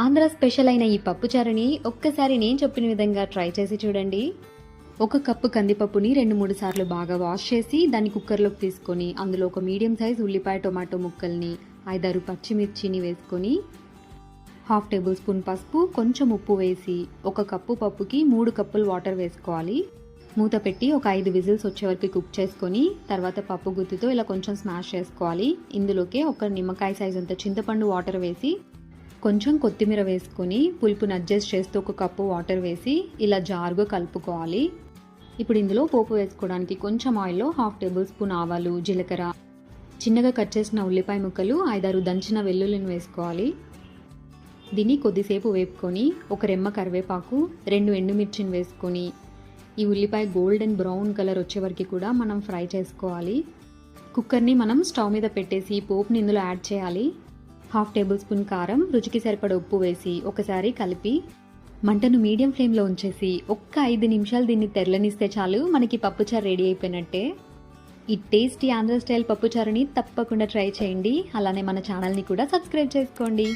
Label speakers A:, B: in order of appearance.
A: Andhra special అయిన ఈ పప్పుచారుని ఒక్కసారి నేను చెప్పిన విధంగా ట్రై చేసి చూడండి. ఒక కప్పు కందిపప్పుని రెండు మూడు సార్లు బాగా వాష్ చేసి దాన్ని కుక్కర్లోకి తీసుకొని అందులో ఒక మీడియం సైజ్ ఉల్లిపాయ టొమాటో ముక్కల్ని ఐదారు పచ్చిమిర్చిని వేసుకొని హాఫ్ టేబుల్ స్పూన్ పసుపు కొంచెం ఉప్పు వేసి ఒక కప్పు పప్పుకి మూడు కప్పులు వాటర్ వేసుకోవాలి. మూత పెట్టి ఒక ఐదు విజిల్స్ వచ్చే వరకు కుక్ చేసుకొని తర్వాత పప్పు గుత్తితో ఇలా కొంచెం స్మాష్ చేసుకోవాలి. ఇందులోకి ఒక నిమ్మకాయ సైజ్ అంత చింతపండు వాటర్ వేసి కొంచెం కొత్తిమీర వేసుకొని పులుపుని అడ్జస్ట్ చేస్తూ ఒక కప్పు వాటర్ వేసి ఇలా జారుగా కలుపుకోవాలి. ఇప్పుడు ఇందులో పోపు వేసుకోవడానికి కొంచెం ఆయిల్లో హాఫ్ టేబుల్ స్పూన్ ఆవాలు జీలకర్ర చిన్నగా కట్ చేసిన ఉల్లిపాయ ముక్కలు ఐదారు దంచిన వెల్లుల్లిని వేసుకోవాలి. దీన్ని కొద్దిసేపు వేపుకొని ఒక రెమ్మ కరివేపాకు రెండు ఎండుమిర్చిని వేసుకొని ఈ ఉల్లిపాయ గోల్డెన్ బ్రౌన్ కలర్ వచ్చే వరకు కూడా మనం ఫ్రై చేసుకోవాలి. కుక్కర్ని మనం స్టవ్ మీద పెట్టేసి పోపుని ఇందులో యాడ్ చేయాలి. హాఫ్ టేబుల్ స్పూన్ కారం రుచికి సరిపడ ఉప్పు వేసి ఒకసారి కలిపి మంటను మీడియం ఫ్లేమ్లో ఉంచేసి ఒక్క ఐదు నిమిషాలు దీన్ని తెరలనిస్తే చాలు మనకి పప్పుచారు రెడీ అయిపోయినట్టే. ఈ టేస్టీ ఆంధ్ర స్టైల్ పప్పుచారుని తప్పకుండా ట్రై చేయండి. అలానే మన ఛానల్ని కూడా సబ్స్క్రైబ్ చేసుకోండి.